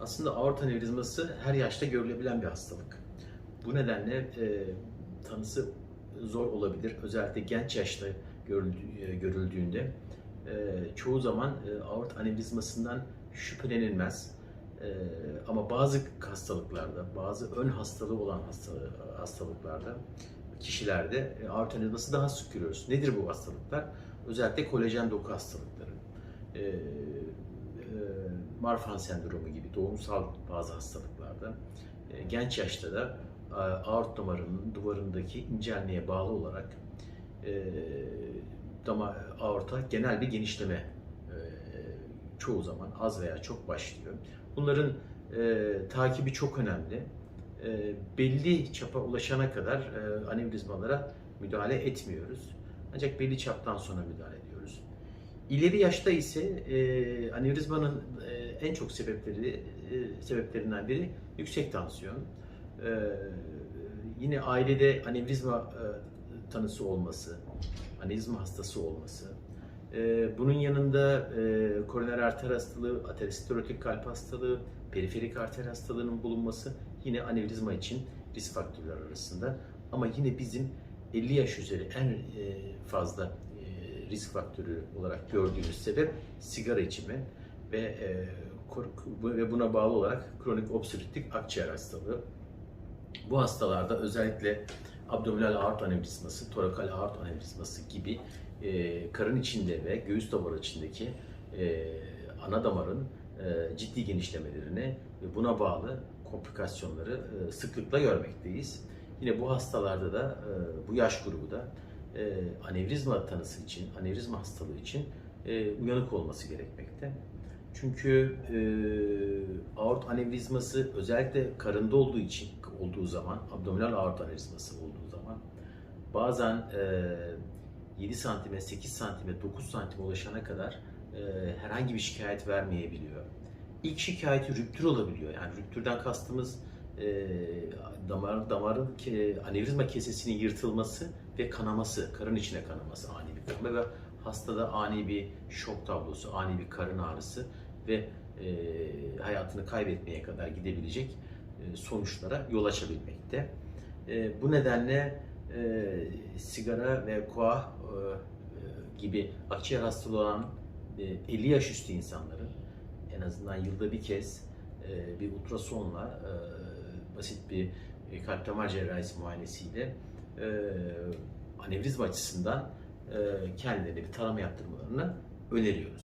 Aslında aort anevrizması her yaşta görülebilen bir hastalık. Bu nedenle e, tanısı zor olabilir. Özellikle genç yaşta e, görüldüğünde e, çoğu zaman e, aort anevrizmasından şüphelenilmez. E, ama bazı hastalıklarda, bazı ön hastalığı olan hasta- hastalıklarda, kişilerde e, aort anevrizması daha sık görüyoruz. Nedir bu hastalıklar? Özellikle kolajen doku hastalıkları. E, Marfan sendromu gibi doğumsal bazı hastalıklarda e, genç yaşta da e, aort damarının duvarındaki incelmeye bağlı olarak e, dama aorta genel bir genişleme çoğu zaman az veya çok başlıyor. Bunların takibi çok önemli. Belli çapa ulaşana kadar anevrizmalara müdahale etmiyoruz. Ancak belli çaptan sonra müdahale ediyoruz. İleri yaşta ise e, anevrizmanın e, en çok sebepleri e, sebeplerinden biri yüksek tansiyon. E, yine ailede anevrizma e, tanısı olması, anevrizma hastası olması. E, bunun yanında e, koroner arter hastalığı, aterosklerotik kalp hastalığı, periferik arter hastalığının bulunması yine anevrizma için risk faktörler arasında. Ama yine bizim 50 yaş üzeri en e, fazla e, risk faktörü olarak gördüğümüz sebep sigara içimi ve e, ve buna bağlı olarak kronik obstrüktif akciğer hastalığı. Bu hastalarda özellikle abdominal aort anevrizması, torakal aort anevrizması gibi e, karın içinde ve göğüs damarı içindeki e, ana damarın e, ciddi genişlemelerini ve buna bağlı komplikasyonları e, sıklıkla görmekteyiz. Yine bu hastalarda da e, bu yaş grubu da e, anevrizma tanısı için, anevrizma hastalığı için e, uyanık olması gerekmekte. Çünkü e, aort anevrizması özellikle karında olduğu için olduğu zaman, abdominal aort anevrizması olduğu zaman bazen e, 7 santime, 8 santime, 9 santime ulaşana kadar e, herhangi bir şikayet vermeyebiliyor. İlk şikayeti rüptür olabiliyor. Yani rüptürden kastımız e, damar, damarın ke, anevrizma kesesinin yırtılması ve kanaması, karın içine kanaması, ani bir kanama ve hastada ani bir şok tablosu, ani bir karın ağrısı ve e, hayatını kaybetmeye kadar gidebilecek e, sonuçlara yol açabilmekte. E, bu nedenle e, sigara ve koah e, e, gibi akciğer hastalığı olan e, 50 yaş üstü insanların en azından yılda bir kez e, bir ultrasonla e, basit bir e, kalp damar cerrahisi muayenesiyle e, anevrizma açısından e, kendilerine bir tarama yaptırmalarını öneriyoruz.